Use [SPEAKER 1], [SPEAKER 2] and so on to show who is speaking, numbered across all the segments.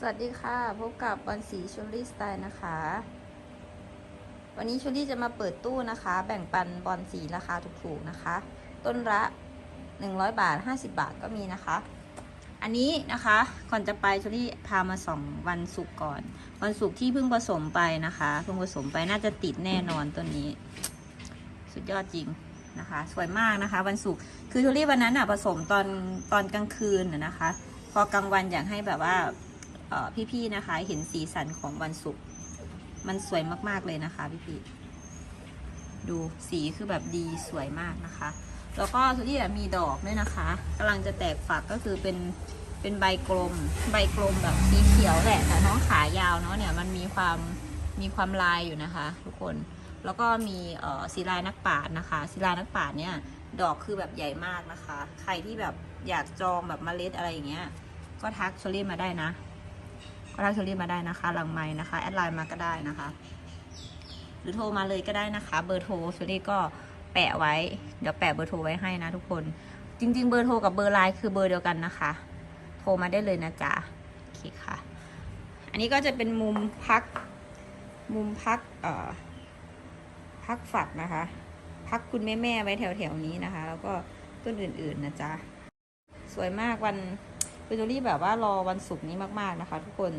[SPEAKER 1] สวัสดีค่ะ พบกับบอลสีชูรี่สไตล์นะคะ วันนี้ชูรี่จะมาเปิดตู้นะคะ แบ่งปันบอลสีราคาถูกๆนะคะ ต้นละ 100 บาท 50 บาทก็มีนะคะ อันนี้นะคะก่อนจะไปชูรี่พามาส่องวันศุกร์ก่อน วันศุกร์ที่เพิ่งผสมไปนะคะเพิ่งผสมไปน่าจะติดแน่นอนต้นนี้ สุดยอดจริงนะคะ สวยมากนะคะวันศุกร์คือชูรี่วันนั้นอะผสมตอนตอนกลางคืนนะคะ พอกลางวันอยากให้แบบว่า พี่ๆนะคะ เห็นสีสันของวันศุกร์มันสวยมากๆเลยนะคะพี่ๆดูสีคือแบบดีสวยมากนะคะ แล้วก็ทุกที่มีดอกด้วยนะคะกำลังจะแตกฝักก็คือเป็นเป็นใบกลม ใบกลมแบบสีเขียวแหละแต่น้องขายาวเนาะเนี่ยมันมีความมีความลายอยู่นะคะ ทุกคนแล้วก็มีศิลานักปรานะคะศิลานักปราเนี่ยดอกคือแบบใหญ่มากนะคะ ใครที่แบบอยากจองแบบเมล็ดอะไรอย่างเงี้ย ก็ทักชลี่มาได้นะ ทักเชอรี่มาได้นะคะ หลังไม้นะคะแอดไลน์มาก็ได้นะคะ หรือโทรมาเลยก็ได้นะคะ เบอร์โทรเชอรี่ก็แปะไว้ เดี๋ยวแปะเบอร์โทรไว้ให้นะทุกคน จริง ๆ เบอร์โทรกับเบอร์ไลน์คือเบอร์เดียวกันนะคะ โทรมาได้เลยนะจ๊ะโอเคค่ะ อันนี้ก็จะเป็นมุมพัก มุมพักเอ่อพักฝักนะคะ พักคุณแม่แม่ๆไว้แถวๆนี้นะคะ แล้วก็ต้นอื่นๆนะจ๊ะ สวยมากวัน เบเกอรี่แบบว่ารอวันศุกร์นี้มากๆนะคะ ทุกคน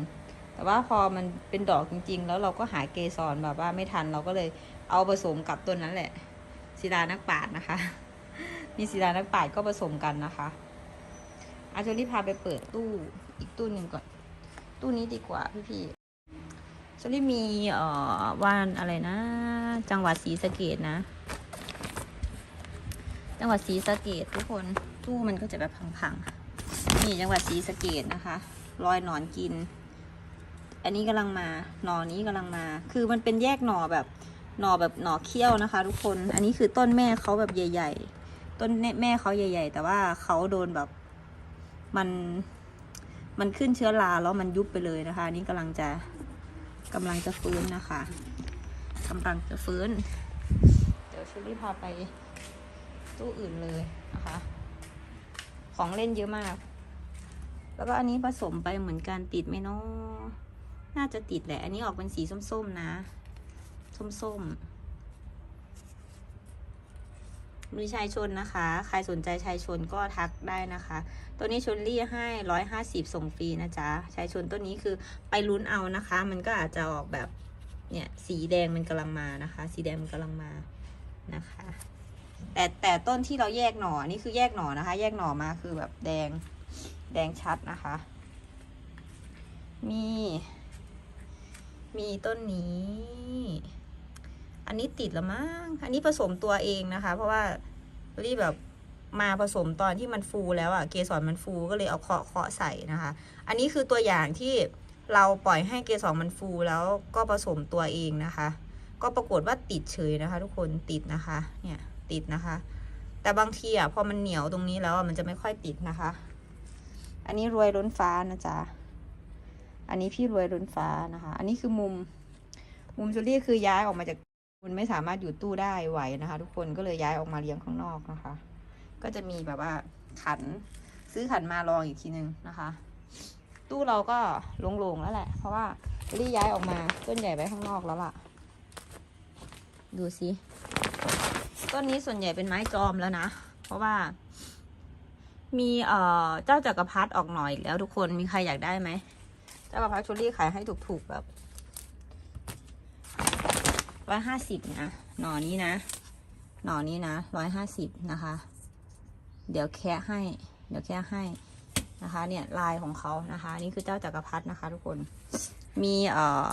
[SPEAKER 1] แต่ว่าพอมันเป็นดอกจริง ๆ แล้วเราก็หาเกสรแบบว่าไม่ทันเราก็เลยเอาผสมกับต้นนั้นแหละศิลานักปราชญ์นะคะ มีศิลานักปราชญ์ก็ผสมกันนะคะอาชลี่พาไปเปิดตู้อีกตู้หนึ่งก่อน ตู้นี้ดีกว่าพี่ๆชลี่มีเอ่อว่านอะไรนะ จังหวัดศรีสะเกดนะ จังหวัดศรีสะเกดทุกคนตู้มันก็จะแบบพังๆ นี่จังหวัดศรีสะเกดนะคะ รอยหนอนกิน อันนี้กำลังมา หนอนนี้กำลังมา คือมันเป็นแยกหนอแบบหนอแบบหนอเขี้ยวนะคะ ทุกคน อันนี้คือต้นแม่เขาแบบใหญ่ ๆ ต้นแม่เขาใหญ่ ๆ แต่ว่าเขาโดนแบบมันมันขึ้นเชื้อราแล้วมันยุบไปเลยนะคะนนี้กำลังจะกำลังจะฟื้นนะคะกำลังจะฟื้น เดี๋ยวชุลี่พาไปตู้อื่นเลยนะคะ ของเล่นเยอะมาก แล้วก็อันนี้ผสมไปเหมือนกันติดไหมเนาะน่าจะติดแหละ อันนี้ออกเป็นสีส้มๆนะ ส้มๆมีชายชนนะคะ ใครสนใจชายชนก็ทักได้นะคะ ตัวนี้ชนลี่ให้ร้อยห้าสิบส่งฟรีนะจ๊ะ ชายชนตัวนี้คือไปลุ้นเอานะคะ มันก็อาจจะออกแบบ เนี่ย สีแดงมันกำลังมานะคะ สีแดงมันกำลังมานะคะ แต่แต่ต้นที่เราแยกหน่อนนี่คือแยกหน่อนะคะ แยกหน่อมาคือแบบแดง แดงชัดนะคะ มี มีต้นนี้ อันนี้ติดแล้วมั้ง อันนี้ผสมตัวเองนะคะ เพราะว่ารีบแบบมาผสมตอนที่มันฟูแล้วอะเกสรมันฟูก็เลยเอาเคาะเคาะใส่นะคะ อันนี้คือตัวอย่างที่เราปล่อยให้เกสรมันฟูแล้วก็ผสมตัวเองนะคะ ก็ปรากฏว่าติดเฉยนะคะ ทุกคนติดนะคะ เนี่ยติดนะคะ แต่บางทีอะพอมันเหนียวตรงนี้แล้วมันจะไม่ค่อยติดนะคะ อันนี้รวยล้นฟ้านะจ๊ะ อันนี้พี่รวยล้นฟ้านะคะ อันนี้คือมุม มุมจูลี่คือย้ายออกมาจากคุณไม่สามารถอยู่ตู้ได้ไหวนะคะ ทุกคนก็เลยย้ายออกมาเลี้ยงข้างนอกนะคะ ก็จะมีแบบว่าขันซื้อขันมาลองอีกทีนึงนะคะ ตู้เราก็โล่งๆแล้วแหละ เพราะว่าจูลี่ย้ายออกมาต้นใหญ่ไว้ข้างนอกแล้วล่ะ ดูสิต้นนี้ส่วนใหญ่เป็นไม้จอมแล้วนะ เพราะว่า มีเอ่อเจ้าจักรพรรดิออกหน่อยแล้วทุกคนมีใครอยากได้ไหมเจ้าจักรพรรดิชูรี่ขายให้ถูกๆแบบร้อยห้าสิบนะหน่อนี้นะหน่อนี้นะร้อยห้าสิบนะคะ เดี๋ยวแคะให้ เดี๋ยวแคะให้นะคะ เนี่ยลายของเขานะคะ นี่คือเจ้าจักรพรรดินะคะ ทุกคนมีเอ่อ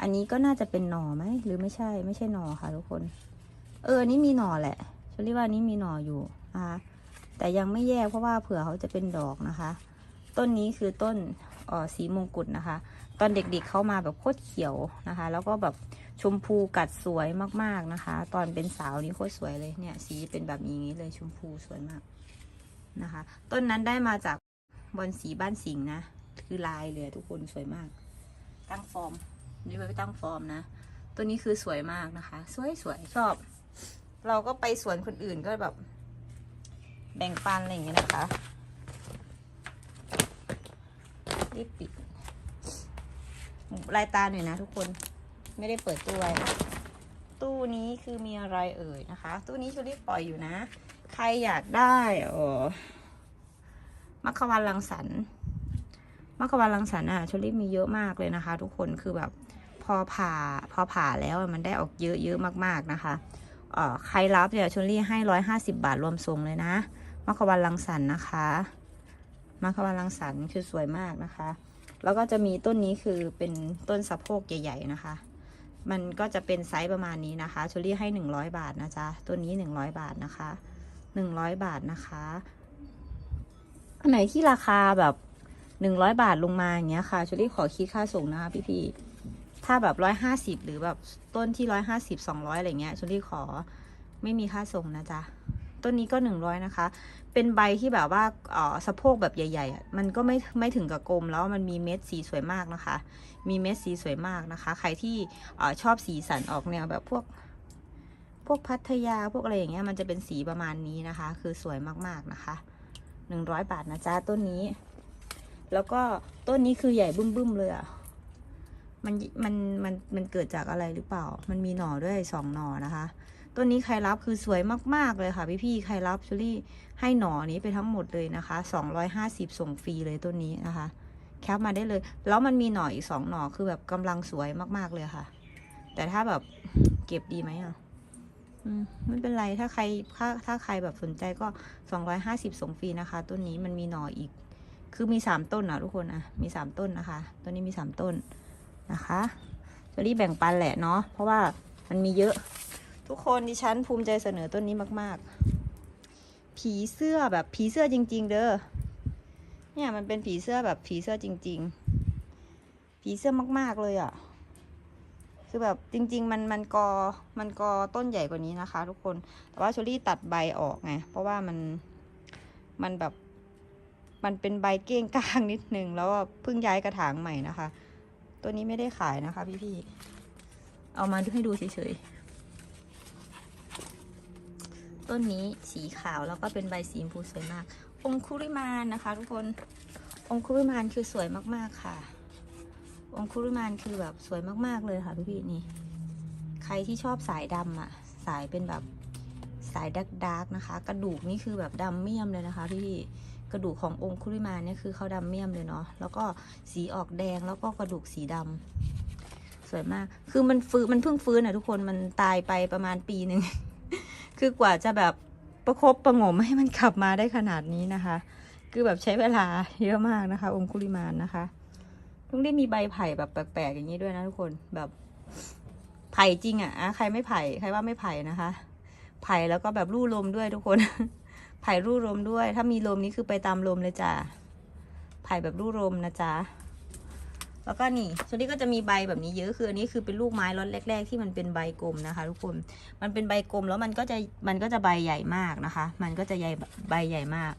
[SPEAKER 1] อันนี้ก็น่าจะเป็นหน่อไหมหรือไม่ใช่ ไม่ใช่หน่อค่ะ ทุกคน เออนนี้มีหน่อแหละฉันเรียกว่านนี้มีหน่ออยู่นะคะ แต่ยังไม่แยกเพราะว่าเผื่อเขาจะเป็นดอกนะคะ ต้นนี้คือต้นออสีมงกุฎนะคะ ตอนเด็กๆเขามาแบบโคตรเขียวนะคะ แล้วก็แบบชมพูกัดสวยมากๆนะคะ ตอนเป็นสาวนี่โคตรสวยเลยเนี่ยสีเป็นแบบนี้เลยชมพูสวยมากนะคะ ต้นนั้นได้มาจากบอลสีบ้านสิงห์นะ คือลายเลยทุกคนสวยมาก ตั้งฟอร์มนี่ไปตั้งฟอร์มนะ ตัวนี้คือสวยมากนะคะ สวยสวยชอบ เราก็ไปสวนคนอื่นก็แบบ แบ่งปันอะไรอย่างเงี้ยนะคะรีบปิดลายตาหน่อยนะทุกคนไม่ได้เปิดตู้ไว้ตู้นี้คือมีอะไรเอ่ยนะคะ ตู้นี้ชูรีบปล่อยอยู่นะ ใครอยากได้เออมัคควันรังสรรมัคควันรังสรรอะชูรีมีเยอะมากเลยนะคะ ทุกคนคือแบบพอผ่าพอผ่าแล้วมันได้ออกเยอะเยอะมากๆนะคะ ใครรับเนี่ยวชลลี่ให้ร้อยห้าสิบาทรวมทรงเลยนะมัคควันรังสรรค์นะคะมัคควันรังสรรค์คือสวยมากนะคะ แล้วก็จะมีต้นนี้คือเป็นต้นสะโพกใหญ่ ๆนะคะ มันก็จะเป็นไซส์ประมาณนี้นะคะชลลี่ให้หนึ่งร้อยบาทนะจ๊ะต้นนี้หนึ่งร้อยบาทนะคะหนึ่งร้อยบาทนะคะอันไหนที่ราคาแบบหนึ่งร้อยบาทลงมาอย่างเงี้ยค่ะชลลี่ขอคิดค่าส่งนะคะพี่ๆ ถ้าแบบร้อยห้าสิบหรือแบบต้นที่ร้อยห้าสิบสองร้อยอะไรเงี้ยชลลี่ขอไม่มีค่าส่งนะจ๊ะต้นนี้ก็หนึ่งร้อยนะคะ เป็นใบที่แบบว่าเอ่อสะโพกแบบใหญ่ๆอะมันก็ไม่ไม่ถึงกับกลมแล้วมันมีเม็ดสีสวยมากนะคะ มีเม็ดสีสวยมากนะคะ ใครที่เออชอบสีสันออกแนวแบบพวก พวกพัทยาพวกอะไรอย่างเงี้ยมันจะเป็นสีประมาณนี้นะคะ คือสวยมากๆนะคะหนึ่งร้อยบาทนะจ๊ะต้นนี้ แล้วก็ต้นนี้คือใหญ่บึ้มๆเลยอะ่ะ มันมันมันมันเกิดจากอะไรหรือเปล่า มันมีหน่อด้วยสองหน่อนะคะต้นนี้ใครรับคือสวยมากๆเลยค่ะพี่ๆใครรับชุลี่ให้หน่อนี้ไปทั้งหมดเลยนะคะสองร้อยห้าสิบส่งฟรีเลยต้นนี้นะคะ แคปมาได้เลย แล้วมันมีหน่ออีกสองหน่อคือแบบกำลังสวยมากๆเลยค่ะ แต่ถ้าแบบเก็บดีไหมอะอมไม่เป็นไรถ้าใครถ้าถ้าใครแบบสนใจก็สองร้อยห้าสิบส่งฟรีนะคะ ต้นนี้มันมีหน่ออีก คือมีสามต้นนะทุกคนนะมีสามต้นนะคะ ต้นนี้มีสามต้น นะคะจะรีบแบ่งปันแหละเนาะเพราะว่ามันมีเยอะ ทุกคนดิฉันภูมิใจเสนอต้นนี้มาก ๆ ผีเสื้อแบบผีเสื้อจริง ๆ เด้อเนี่ยมันเป็นผีเสื้อแบบผีเสื้อจริง ๆ ผีเสื้อมาก ๆ เลยอะ่ะคือแบบจริง ๆ มันมันกอมันกอต้นใหญ่กว่านี้นะคะ ทุกคนแต่ว่าเชอรี่ตัดใบออกไงเพราะว่ามันมันแบบมันเป็นใบเก้งก้างนิดนึง แล้วก็เพิ่งย้ายกระถางใหม่นะคะ ตัวนี้ไม่ได้ขายนะคะพี่ๆเอามาให้ดูเฉยๆ ต้นนี้สีขาวแล้วก็เป็นใบสีชมพูสวยมาก องคุริมานนะคะ ทุกคน องคุริมานคือสวยมากๆค่ะ องคุริมานคือแบบสวยมากๆเลยค่ะพี่ๆนี่ ใครที่ชอบสายดำอะสายเป็นแบบสายดักดักนะคะ กระดูกนี่คือแบบดำเมี่ยมเลยนะคะพี่ๆ กระดูกขององคุริมาเนี่ยคือเขาดำเมี่ยมเลยเนาะแล้วก็สีออกแดงแล้วก็กระดูกสีดำสวยมาก คือมันฟื้นมันเพิ่งฟื้นอะทุกคนมันตายไปประมาณปีหนึ่ง คือกว่าจะแบบประคบประหงมให้มันกลับมาได้ขนาดนี้นะคะ คือแบบใช้เวลาเยอะมากนะคะ องคุริมานนะคะต้องได้มีใบไผ่แบบแปลกๆอย่างนี้ด้วยนะทุกคนแบบไผ่จริงอะอะใครไม่ไผ่ใครว่าไม่ไผ่นะคะ ไผ่แล้วก็แบบรูลมด้วยทุกคน ไผ่รูลมด้วย ถ้ามีลมนี่คือไปตามลมเลยจ้ะไผ่แบบรูลมนะจ๊ะแล้วก็นี่ส่วนนี้ก็จะมีใบแบบนี้เยอะคืออันนี้คือเป็นลูกไม้ล็อตแรก ๆ ที่มันเป็นใบกลมนะคะ ทุกคนมันเป็นใบกลมแล้วมันก็จะมันก็จะใบใหญ่มากนะคะ มันก็จะใหญ่ใบใหญ่มาก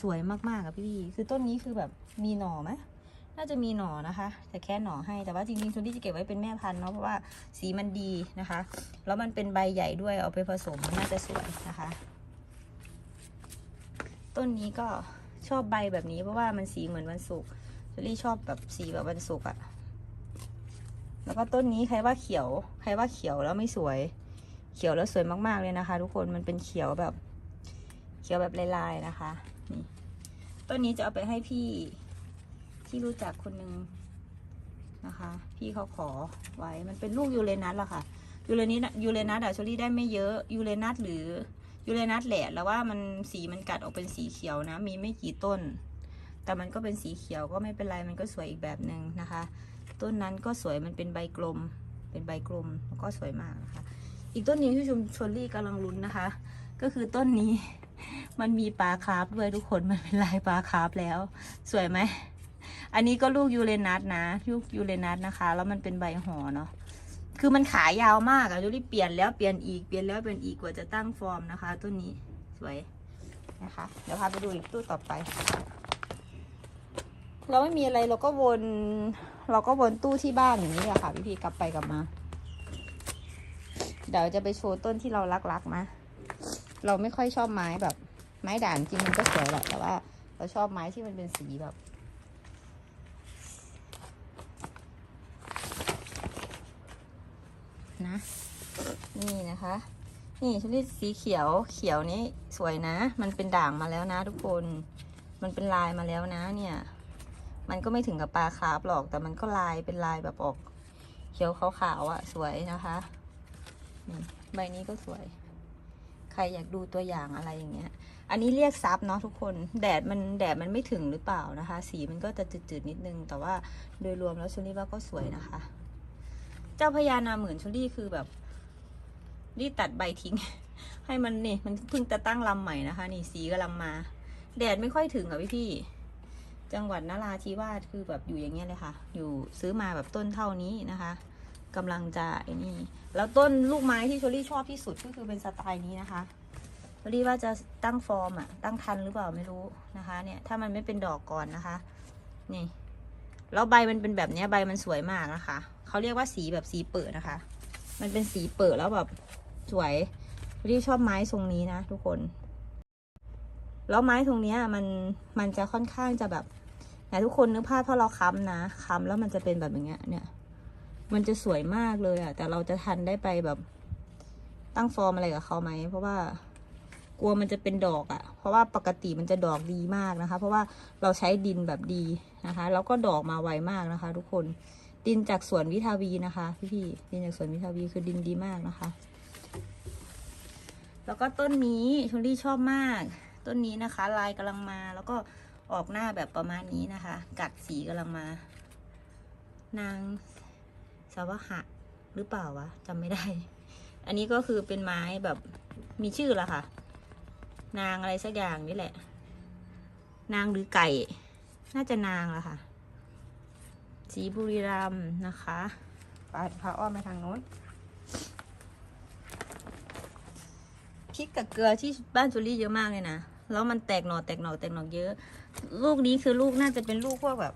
[SPEAKER 1] สวยมากๆอะพี่คือต้นนี้คือแบบมีหน่อไหมน่าจะมีหน่อนะคะ แต่แค่หน่อให้แต่ว่าจริงๆชุดที่จะเก็บไว้เป็นแม่พันธุ์เนาะเพราะว่าสีมันดีนะคะ แล้วมันเป็นใบใหญ่ด้วยเอาไปผสมน่าจะสวยนะคะ ต้นนี้ก็ชอบใบแบบนี้เพราะว่ามันสีเหมือนวันศุกร์ชุลี่ชอบแบบสีแบบวันศุกร์อะแล้วก็ต้นนี้ใครว่าเขียว ใครว่าเขียวแล้วไม่สวย เขียวแล้วสวยมากๆเลยนะคะ ทุกคนมันเป็นเขียวแบบ เขียวแบบลายๆนะคะนี่ต้นนี้จะเอาไปให้พี่ที่รู้จักคนหนึ่งนะคะ พี่เขาขอไว้มันเป็นลูกยูเรนัสละค่ะยูเรนัสยูเรนัสอะชอรี่ได้ไม่เยอะยูเรนัสหรือ ยูเรนัสแหละแล้วว่ามันสีมันกัดออกเป็นสีเขียวนะ มีไม่กี่ต้น แต่มันก็เป็นสีเขียวก็ไม่เป็นไรมันก็สวยอีกแบบหนึ่งนะคะ ต้นนั้นก็สวยมันเป็นใบกลม เป็นใบกลมแล้วก็สวยมากนะคะ อีกต้นนี้ที่ชุมชนรี่กำลังลุ้นนะคะ ก็คือต้นนี้ มันมีปลาคร์ฟด้วยทุกคนมันเป็นลายปลาคร์ฟแล้ว สวยไหมอันนี้ก็ลูกยูเรนัสนะลูกยูเรนัสนะคะ แล้วมันเป็นใบห่อเนาะ คือมันขายาวมากอะจูรี่เปลี่ยนแล้วเปลี่ยนอีกเปลี่ยนแล้วเปลี่ยนอีกกว่าจะตั้งฟอร์มนะคะต้นนี้สวยนะคะ เดี๋ยวพาไปดูอีกตู้ต่อไป เราไม่มีอะไรเราก็วน เราก็วนตู้ที่บ้านอย่างนี้แหละค่ะพี่พีกลับไปกลับมา เดี๋ยวจะไปโชว์ต้นที่เรารักๆมาเราไม่ค่อยชอบไม้แบบ ไม้ด่างจริงมันก็สวยแหละแต่ว่า เราชอบไม้ที่มันเป็นสีแบบ นะ นี่นะคะ นี่ชลิดสีเขียวเขียวนี้สวยนะ มันเป็นด่างมาแล้วนะทุกคน มันเป็นลายมาแล้วนะเนี่ย มันก็ไม่ถึงกับปลาคาร์ฟหรอกแต่มันก็ลายเป็นลายแบบออก เขียวขาวๆอะ่ะ สวยนะคะใบนี้ก็สวย ใครอยากดูตัวอย่างอะไรอย่างเงี้ย อันนี้เรียกซับเนาะทุกคน แดดมันแดดมันไม่ถึงหรือเปล่านะคะ สีมันก็จะจืดๆนิดนึง แต่ว่าโดยรวมแล้วชลี่ว่าก็สวยนะคะ เจ้าพญานาเหมือนชลี่คือแบบรีตัดใบทิ้ง ให้มันนี่มันเพิ่งจะตั้งลำใหม่นะคะ นี่สีกำลังมา แดดไม่ค่อยถึงอะพี่พี่จังหวัดนราธิวาสคือแบบอยู่อย่างเงี้ยเลยค่ะ อยู่ซื้อมาแบบต้นเท่านี้นะคะกำลังจะไอ้นี่ แล้วต้นลูกไม้ที่ชลี่ชอบที่สุดก็คือเป็นสไตล์นี้นะคะชลี่ว่าจะตั้งฟอร์มอะตั้งทันหรือเปล่าไม่รู้นะคะ เนี่ยถ้ามันไม่เป็นดอกก่อนนะคะ นี่แล้วใบมันเป็นแบบเนี้ยใบมันสวยมากนะคะ เขาเรียกว่าสีแบบสีเปิดนะคะ มันเป็นสีเปิดแล้วแบบสวยโชลี่ชอบไม้ทรงนี้นะทุกคน แล้วไม้ตรงนี้มันมันจะค่อนข้างจะแบบแต่ทุกคนนึกภาพถ้าเราค้ำนะค้ำแล้วมันจะเป็นแบบอย่างเงี้ย เนี่ย มันจะสวยมากเลยอะแต่เราจะทันได้ไปแบบตั้งฟอร์มอะไรกับเขาไหม เพราะว่ากลัวมันจะเป็นดอกอะ เพราะว่าปกติมันจะดอกดีมากนะคะ เพราะว่าเราใช้ดินแบบดีนะคะ แล้วก็ดอกมาไวมากนะคะ ทุกคน ดินจากสวนวิทาวีนะคะพี่ๆดินจากสวนวิทาวีคือดินดีมากนะคะ แล้วก็ต้นนี้ชลลี่ชอบมาก ต้นนี้นะคะ ลายกำลังมาแล้วก็ออกหน้าแบบประมาณนี้นะคะ กัดสีกำลังมา นางสาวหะหรือเปล่าวะจำไม่ได้ อันนี้ก็คือเป็นไม้แบบมีชื่อละค่ะ นางอะไรสักอย่างนี่แหละ นางหรือไก่ น่าจะนางละค่ะ สีบุรีรัมนะคะปาดพาอ้อมไปทางโน้นพริกกับเกลือที่บ้านจูลี่เยอะมากเลยนะ แล้วมันแตกหน่อแตกหน่อแตกหน่อเยอะ ลูกนี้คือลูกน่าจะเป็นลูกพวกแบบ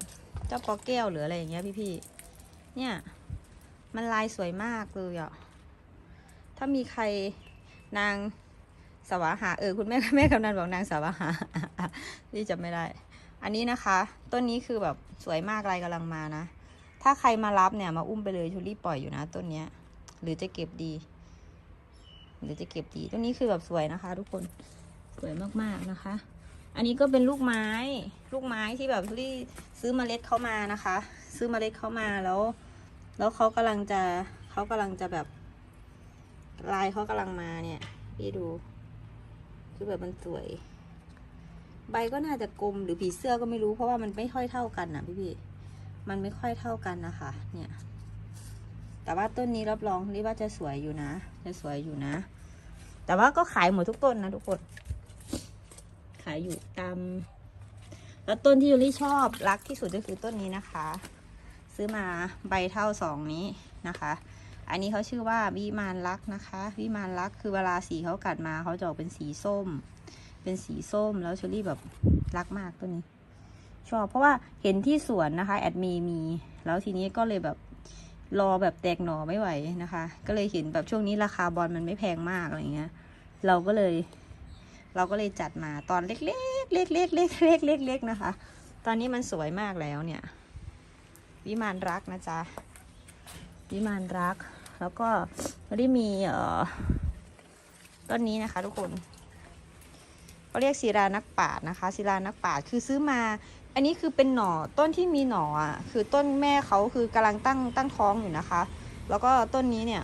[SPEAKER 1] เจ้าปอแก้วหรืออะไรอย่างเงี้ยพี่ๆ เนี่ย มันลายสวยมากเลยอะ ถ้ามีใครนางสวาหา เออคุณแม่แม่กำนันบอกนางสวาหา นี่จำไม่ได้ อันนี้นะคะ ต้นนี้คือแบบสวยมากลายกำลังมานะ ถ้าใครมารับเนี่ยมาอุ้มไปเลยชูรี่ปล่อยอยู่นะต้นเนี้ย หรือจะเก็บดี หรือจะเก็บดีต้นนี้คือแบบสวยนะคะ ทุกคนสวยมากๆนะคะ อันนี้ก็เป็นลูกไม้ ลูกไม้ที่แบบที่ซื้อเมล็ดเข้ามานะคะ ซื้อเมล็ดเข้ามาแล้ว แล้วเขากำลังจะเขากำลังจะแบบ ลายเขากำลังมาเนี่ยพี่ดู คือแบบมันสวย ใบก็น่าจะกลมหรือผีเสื้อก็ไม่รู้เพราะว่ามันไม่ค่อยเท่ากันนะพี่พี่มันไม่ค่อยเท่ากันนะคะ เนี่ย แต่ว่าต้นนี้รับรองนี่ว่าจะสวยอยู่นะ จะสวยอยู่นะ แต่ว่าก็ขายหมดทุกต้นนะทุกคน ขายอยู่ตาม แล้วต้นที่ยูรี่ชอบรักที่สุดก็คือต้นนี้นะคะ ซื้อมาใบเท่าสองนี้นะคะ อันนี้เขาชื่อว่าวิมานรักนะคะ วิมานรักคือเวลาสีเขากัดมาเขาจะออกเป็นสีส้ม เป็นสีส้มแล้วเชอรี่แบบรักมากต้นนี้ ชอบเพราะว่าเห็นที่สวนนะคะ แอดมีมี แล้วทีนี้ก็เลยแบบรอแบบแตกหน่อไม่ไหวนะคะ ก็เลยเห็นแบบช่วงนี้ราคาบอลมันไม่แพงมากอะไรเงี้ย เราก็เลย เราก็เลยจัดมาตอนเล็กๆเล็กๆเล็กๆเล็กๆเล็กๆนะคะ ตอนนี้มันสวยมากแล้วเนี่ย วิมานรักนะจ๊ะวิมานรัก แล้วก็ไม่ได้มีเอ่อต้นนี้นะคะทุกคน เขาเรียกศิลานักปรานะคะศิลานักปราคือซื้อมา อันนี้คือเป็นหน่อต้นที่มีหน่ออะคือต้นแม่เขาคือกำลังตั้งตั้งท้องอยู่นะคะ แล้วก็ต้นนี้เนี่ย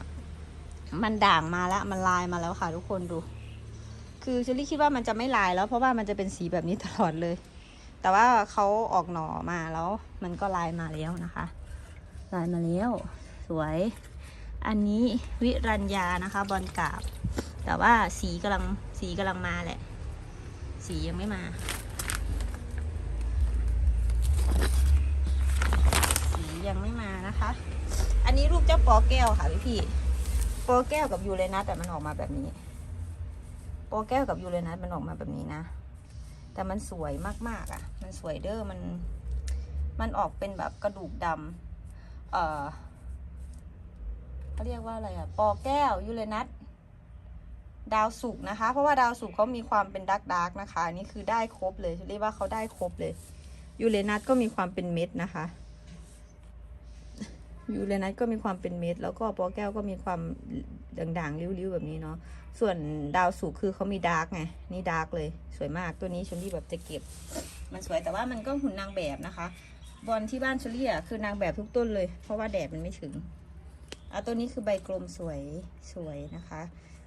[SPEAKER 1] มันด่างมาแล้วมันลายมาแล้วค่ะ ทุกคนดู คือเชอรี่คิดว่ามันจะไม่ลายแล้วเพราะว่ามันจะเป็นสีแบบนี้ตลอดเลย แต่ว่าเขาออกหน่อมาแล้ว มันก็ลายมาแล้วนะคะ ลายมาแล้วสวย อันนี้วิรัญญานะคะ บอลกาบ แต่ว่าสีกำลังสีกำลังมาแหละ สียังไม่มา สียังไม่มานะคะ อันนี้รูปเจ้าปอแก้วค่ะพี่พี่ๆปอแก้วกับยูเรนัสแต่มันออกมาแบบนี้ปอแก้วกับยูเรนัสมันออกมาแบบนี้นะ แต่มันสวยมากๆอะ มันสวยเด้อมัน มันออกเป็นแบบกระดูกดำเออเขาเรียกว่าอะไรอะปอแก้วยูเรนัส ดาวสุกนะคะ เพราะว่าดาวสุกเขามีความเป็นดักดักนะคะนนี้คือได้ครบเลยเรียกว่าเขาได้ครบเลยยูเรนัสก็มีความเป็นเม็ดนะคะยูเรนัสก็มีความเป็นเม็ดแล้วก็ปอแก้วก็มีความด่างๆริ้วๆแบบนี้เนาะส่วนดาวสุกคือเขามีดาร์กไงนี่ดาร์กเลยสวยมากตัวนี้ชลลี่แบบจะเก็บ มันสวยแต่ว่ามันก็หุ่นนางแบบนะคะ บอลที่บ้านชลลี่อะคือนางแบบทุกต้นเลย เพราะว่าแดดมันไม่ถึงอะตัวนี้คือใบกลมสวยสวยนะคะ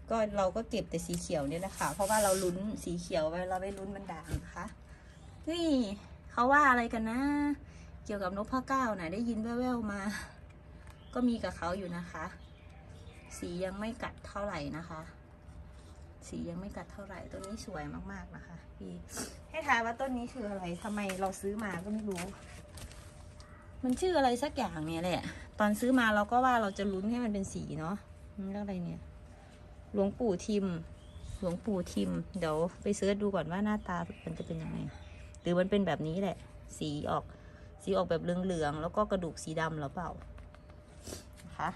[SPEAKER 1] ก็เราก็เก็บแต่สีเขียวเนี่ยแหละค่ะเพราะว่าเราลุ้นสีเขียวไว้เราไม่ลุ้นมันด่างนะคะนี่เขาว่าอะไรกันนะ เกี่ยวกับนกพะเก้านะได้ยินแว่วๆมา ก็มีกับเขาอยู่นะคะ สียังไม่กัดเท่าไหร่นะคะ สียังไม่กัดเท่าไหร่ต้นนี้สวยมากๆนะคะพี่ให้ทายว่าต้นนี้คืออะไรทำไมเราซื้อมาก็ไม่รู้ มันชื่ออะไรสักอย่างเนี่ยแหละ ตอนซื้อมาเราก็ว่าเราจะลุ้นให้มันเป็นสีเนาะมันเรียกอะไรเนี่ย หลวงปู่ทิม หลวงปู่ทิม เดี๋ยวไปเสิร์ชดูก่อนว่าหน้าตามันจะเป็นยังไง หรือมันเป็นแบบนี้แหละ สีออก สีออกแบบเหลืองๆ แล้วก็กระดูกสีดำหรือเปล่า นะคะ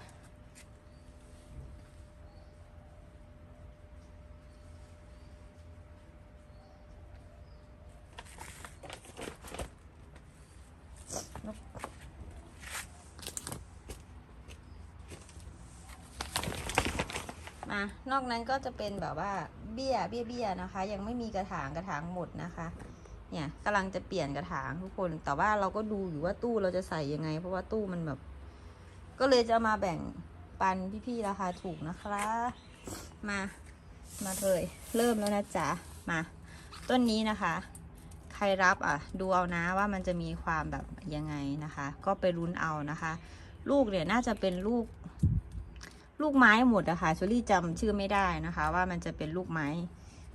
[SPEAKER 1] มานอกนั้นก็จะเป็นแบบว่าเบี้ยเบี้ยเบี้ยนะคะ ยังไม่มีกระถางกระถางหมดนะคะ เนี่ยกำลังจะเปลี่ยนกระถางทุกคน แต่ว่าเราก็ดูอยู่ว่าตู้เราจะใส่ยังไง เพราะว่าตู้มันแบบ ก็เลยจะมาแบ่งปันพี่ๆราคาถูกนะคะ มามาเลยเริ่มแล้วนะจ๊ะมา ต้นนี้นะคะ ใครรับอะ ดูเอานะว่ามันจะมีความแบบยังไงนะคะ ก็ไปรุ้นเอานะคะ ลูกเนี่ยน่าจะเป็นลูก ลูกไม้หมดอะค่ะชลี่จำชื่อไม่ได้นะคะ ว่ามันจะเป็นลูกไม้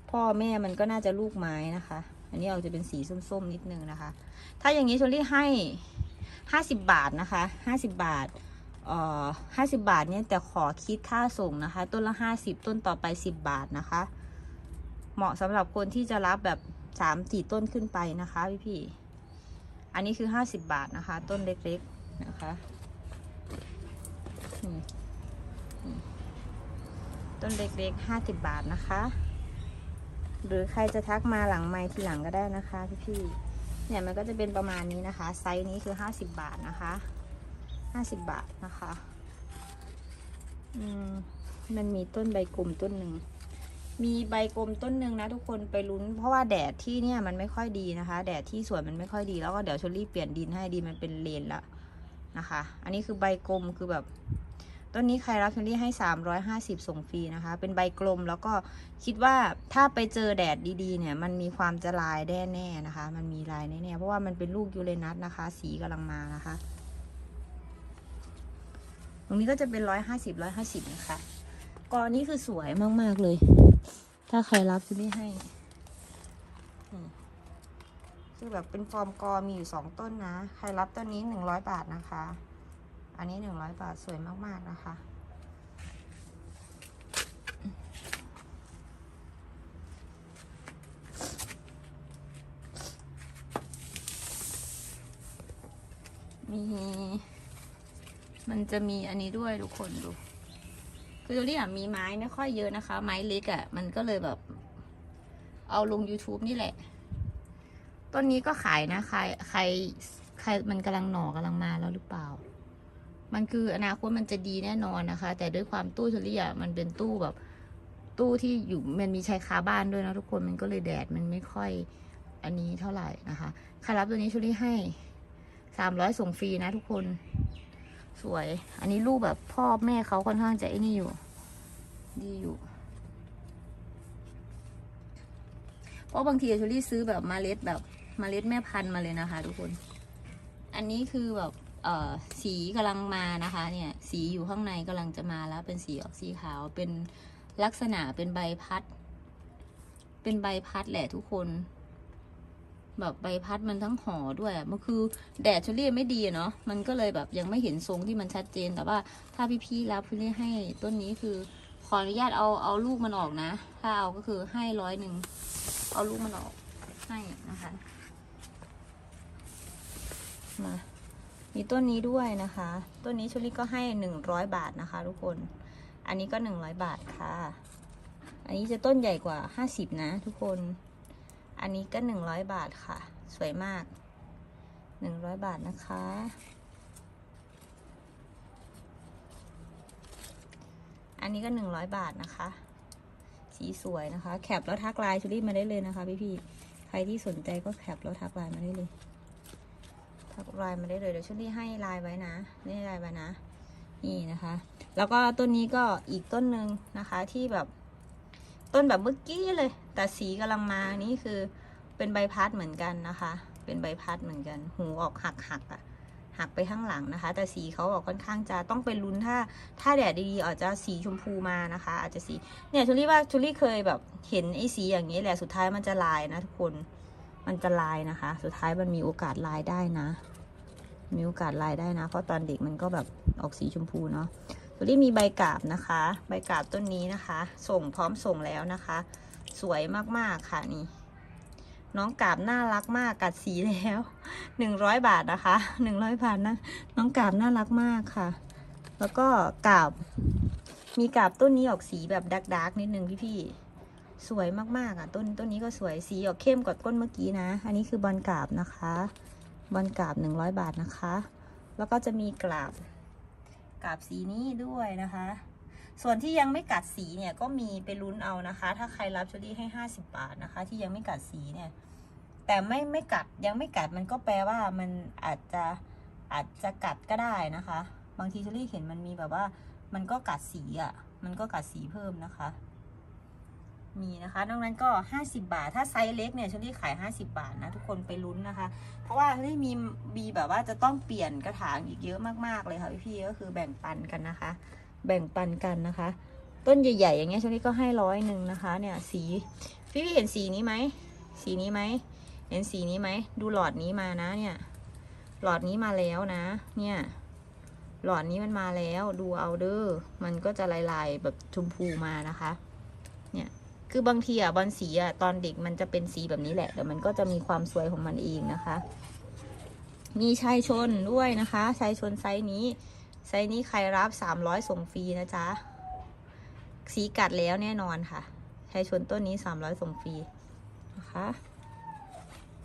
[SPEAKER 1] พ่อแม่มันก็น่าจะลูกไม้นะคะ อันนี้เอาจะเป็นสีส้มๆนิดนึงนะคะ ถ้าอย่างนี้ชลี่ให้ห้าสิบบาทนะคะห้าสิบบาทเอ่อห้าสิบาทเนี่ยแต่ขอคิดค่าส่งนะคะ ต้นละห้าสิบต้นต่อไปสิบบาทนะคะ เหมาะสำหรับคนที่จะรับแบบสามสี่ต้นขึ้นไปนะคะพี่พี่อันนี้คือห้าสิบบาทนะคะ ต้นเล็กๆนะคะอืม ต้นเล็กๆห้าสิบบาทนะคะ หรือใครจะทักมาหลังไมค์ทีหลังก็ได้นะคะพี่ๆเนี่ยมันก็จะเป็นประมาณนี้นะคะ ไซส์นี้คือห้าสิบบาทนะคะห้าสิบบาทนะคะอืมมันมีต้นใบกลมต้นหนึ่ง มีใบกลมต้นหนึ่งนะทุกคนไปลุ้น เพราะว่าแดดที่เนี่ยมันไม่ค่อยดีนะคะ แดดที่สวนมันไม่ค่อยดีแล้วก็เดี๋ยวชลลี่เปลี่ยนดินให้ดินมันเป็นเลนละนะคะ อันนี้คือใบกลมคือแบบ ต้นนี้ใครรับเชอรี่ให้ 350 ส่งฟรีนะคะ เป็นใบกลมแล้วก็คิดว่าถ้าไปเจอแดดดีๆเนี่ย มันมีความจะลายแน่แน่ๆนะคะ มันมีลายแน่ๆเพราะว่ามันเป็นลูกยูเรนัสนะคะ สีกำลังมานะคะ ตรงนี้ก็จะเป็น 150 150 นะคะกอนี้คือสวยมากๆเลย ถ้าใครรับเชอรี่ให้คือแบบเป็นฟอร์มกอมีอยู่สองต้นนะ ใครรับต้นนี้100บาทนะคะ อันนี้หนึ่งร้อยบาท สวยมาก ๆ นะคะ มี มันจะมีอันนี้ด้วยทุกคนดู คือตัวนี้อะมีไม้ไม่ค่อยเยอะนะคะ ไม้เล็กอะ มันก็เลยแบบ เอาลง YouTube นี่แหละ ต้นนี้ก็ขายนะ ใคร ใคร ใครมันกำลังหน่อกำลังมาแล้วหรือเปล่า มันคืออนาคตมันจะดีแน่นอนนะคะ แต่ด้วยความตู้เชอรี่อะมันเป็นตู้แบบ ตู้ที่อยู่มันมีชายคาบ้านด้วยนะทุกคนมันก็เลยแดดมันไม่ค่อยอันนี้เท่าไหร่นะคะใครรับตัวนี้ชอรี่ให้สามร้อยส่งฟรีนะทุกคน สวย อันนี้รูปแบบพ่อแม่เขาค่อนข้างจะไอ้นี่อยู่ ดีอยู่เพราะบางทีเชอรี่ซื้อแบบมเมล็ดแบบมเมล็ดแม่พันธุ์มาเลยนะคะ ทุกคน อันนี้คือแบบ เอ่อสีกำลังมานะคะเนี่ยสีอยู่ข้างในกำลังจะมาแล้วเป็นสีออกสีขาวเป็นลักษณะเป็นใบพัด เป็นใบพัดแหละทุกคนแบบใบพัดมันทั้งห่อด้วยมันคือแดดเชอรี่ไม่ดีเนาะ มันก็เลยแบบยังไม่เห็นทรงที่มันชัดเจน แต่ว่าถ้าพี่ๆรับพี่ลี่ให้ต้นนี้คือขออนุญาตเอาเอาลูกมันออกนะ ถ้าเอาก็คือให้ร้อยหนึ่ง เอาลูกมันออกให้นะคะ มา มีต้นนี้ด้วยนะคะ ต้นนี้ชุลี่ก็ให้หนึ่งร้อยบาทนะคะ ทุกคน อันนี้ก็หนึ่งร้อยบาทค่ะ อันนี้จะต้นใหญ่กว่าห้าสิบนะ ทุกคน อันนี้ก็หนึ่งร้อยบาทค่ะ สวยมากหนึ่งร้อยบาทนะคะ อันนี้ก็หนึ่งร้อยบาทนะคะ สีสวยนะคะ แคปแล้วทักไลน์ชุลี่มาได้เลยนะคะพี่พีใครที่สนใจก็แคปแล้วทักไลน์มาได้เลย ทักไลน์มาได้เลยเดี๋ยวชูรี่ให้ไลน์ไว้นะนี่ไลน์ไว้นะ นี่นะคะ แล้วก็ต้นนี้ก็อีกต้นหนึ่งนะคะที่แบบต้นแบบเมื่อกี้เลย แต่สีกำลังมานี่คือเป็นใบพัดเหมือนกันนะคะ เป็นใบพัดเหมือนกัน หูออกหักหักอะหักไปข้างหลังนะคะ แต่สีเขาออกค่อนข้างจะต้องเป็นลุ้นถ้า ถ้าแดดดีๆอาจจะสีชมพูมานะคะ อาจจะสีเนี่ยชูรี่ว่าชูรี่เคยแบบเห็นไอ้สีอย่างนี้แหละสุดท้ายมันจะลายนะทุกคน มันจะลายนะคะ สุดท้ายมันมีโอกาสลายได้นะ มีโอกาสลายได้นะ เพราะตอนเด็กมันก็แบบออกสีชมพูเนาะชูรี่มีใบกาบนะคะ ใบกาบต้นนี้นะคะ ส่งพร้อมส่งแล้วนะคะ สวยมากๆค่ะนี่ น้องกาบน่ารักมากกัดสีแล้วหนึ่งร้อยบาทนะคะหนึ่งร้อยบาทนะ น้องกาบน่ารักมากค่ะ แล้วก็กาบ มีกาบต้นนี้ออกสีแบบดักดักๆนิดนึงพี่ๆ สวยมากๆอะต้นต้นนี้ก็สวยสีออกเข้มกว่าต้นเมื่อกี้นะ อันนี้คือบอลกาบนะคะ บอลกาบหนึ่งร้อยบาทนะคะ แล้วก็จะมีกาบกาบสีนี้ด้วยนะคะ ส่วนที่ยังไม่กัดสีเนี่ยก็มีไปลุ้นเอานะคะ ถ้าใครรับชุดี้ให้ 50 บาทนะคะ ที่ยังไม่กัดสีเนี่ยแต่ไม่ไม่กัดยังไม่กัดมันก็แปลว่ามันอาจจะอาจจะกัดก็ได้นะคะ บางทีชุดีเห็นมันมีแบบว่า มันก็กัดสีอะ มันก็กัดสีเพิ่มนะคะ มีนะคะนอกนั้นก็ 50 บาท ถ้าไซส์เล็กเนี่ยชุดี้ขาย 50 บาทนะทุกคนไปลุ้นนะคะ เพราะว่าชุดี้มีมีแบบว่าจะต้องเปลี่ยนกระถางอีกเยอะมากๆเลยค่ะพี่ๆก็คือแบ่งปันกันนะคะ แบ่งปันกันนะคะ ต้นใหญ่ๆอย่างเงี้ยช่วงนี้ก็ให้ร้อยหนึ่งนะคะ เนี่ยสีพี่พี่เห็นสีนี้ไหมสีนี้ไหมเห็นสีนี้ไหมดูหลอดนี้มานะเนี่ย หลอดนี้มาแล้วนะ เนี่ยหลอดนี้มันมาแล้วดูเอาเด้อมันก็จะลายๆแบบชมพูมานะคะ เนี่ย คือบางทีอะบอลสีอะตอนเด็กมันจะเป็นสีแบบนี้แหละแต่มันก็จะมีความสวยของมันเองนะคะ มีชายชนด้วยนะคะชายชนไซส์นี้ ไซส์นี้ใครรับสามร้อยส่งฟรีนะจ๊ะสีกัดแล้วแน่นอนค่ะชายชนต้นนี้สามร้อยส่งฟรีนะคะ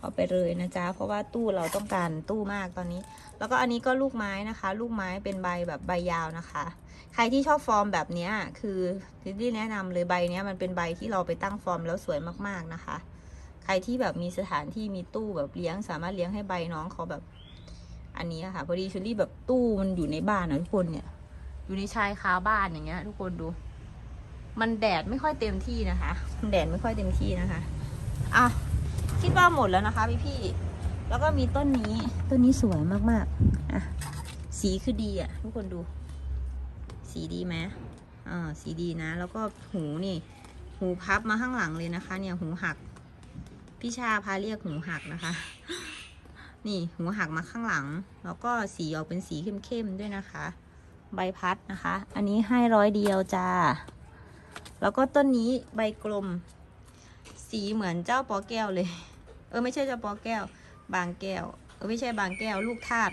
[SPEAKER 1] เอาไปเลยนะจ๊ะ เพราะว่าตู้เราต้องการตู้มากตอนนี้ แล้วก็อันนี้ก็ลูกไม้นะคะ ลูกไม้เป็นใบแบบใบยาวนะคะ ใครที่ชอบฟอร์มแบบนี้คือที่แนะนำเลยใบนี้มันเป็นใบที่เราไปตั้งฟอร์มแล้วสวยมากๆนะคะ ใครที่แบบมีสถานที่มีตู้แบบเลี้ยง สามารถเลี้ยงให้ใบน้องเขาแบบ อันนี้ค่ะพอดีชุลี่แบบตู้มันอยู่ในบ้านนะทุกคนเนี่ย อยู่ในชายคาบ้านอย่างเงี้ย ทุกคนดู มันแดดไม่ค่อยเต็มที่นะคะ มันแดดไม่ค่อยเต็มที่นะคะอะ คิดว่าหมดแล้วนะคะพี่พี่แล้วก็มีต้นนี้ต้นนี้สวยมากๆอะสีคือดีอะทุกคนดู สีดีไหมอ่าสีดีนะ แล้วก็หูนี่ หูพับมาข้างหลังเลยนะคะ เนี่ยหูหักพี่ชาพาเรียกหูหักนะคะ นี่หูหักมาข้างหลัง แล้วก็สีออกเป็นสีเข้มๆด้วยนะคะ ใบพัดนะคะ อันนี้ให้ร้อยเดียวจ้าแล้วก็ต้นนี้ใบกลม สีเหมือนเจ้าปอแก้วเลย เออไม่ใช่เจ้าปอแก้ว บางแก้ว เออไม่ใช่บางแก้ว ลูกทาด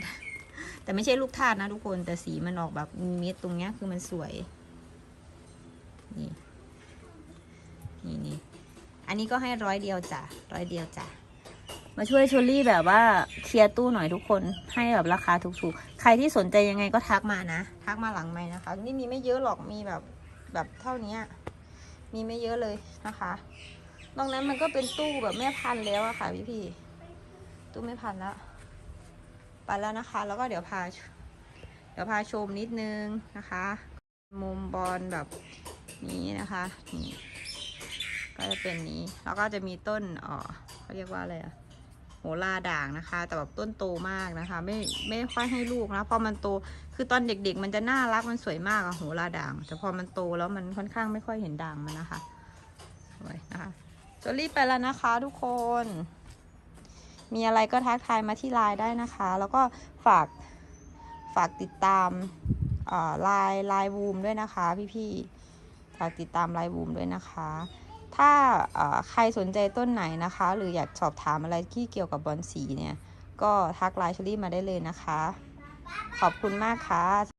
[SPEAKER 1] แต่ไม่ใช่ลูกทาดนะทุกคนแต่สีมันออกแบบมีเม็ดตรงเนี้ยคือมันสวย นี่นี่นี่อันนี้ก็ให้ร้อยเดียวจ้ะร้อยเดียวจ้ะมาช่วยชลลี่แบบว่าเคลียร์ตู้หน่อยทุกคนให้แบบราคาถูกๆ ใครที่สนใจยังไงก็ทักมานะ ทักมาหลังไม้นะคะ นี่มีไม่เยอะหรอกมีแบบแบบเท่านี้มีไม่เยอะเลยนะคะ นอกนั้นมันก็เป็นตู้แบบแม่พันแล้วอะค่ะพี่พี่ตู้แม่พันแล้วไปแล้วนะคะ แล้วก็เดี๋ยวพา เดี๋ยวพาชมนิดนึงนะคะ มุมบอลแบบนี้นะคะนี่ก็จะเป็นนี้ แล้วก็จะมีต้นอ๋อเขาเรียกว่าอะไรอะโหราด่างนะคะ แต่แบบต้นโตมากนะคะ ไม่ไม่ค่อยให้ลูกนะพอมันโตคือตอนเด็ก ๆ มันจะน่ารักมันสวยมากอะโหราด่าง แต่พอมันโตแล้วมันค่อนข้างไม่ค่อยเห็นด่างมันนะคะสวยนะคะ จอรี่ไปแล้วนะคะทุกคน มีอะไรก็ทักทายมาที่ไลน์ได้นะคะ แล้วก็ฝากฝากติดตามไลน์ไลน์บูมด้วยนะคะ พี่ๆ ฝากติดตามไลน์บูมด้วยนะคะ ถ้าใครสนใจต้นไหนนะคะ หรืออยากสอบถามอะไรที่เกี่ยวกับบอลสีเนี่ย ก็ทักไลน์เชอรี่มาได้เลยนะคะ ขอบคุณมากค่ะ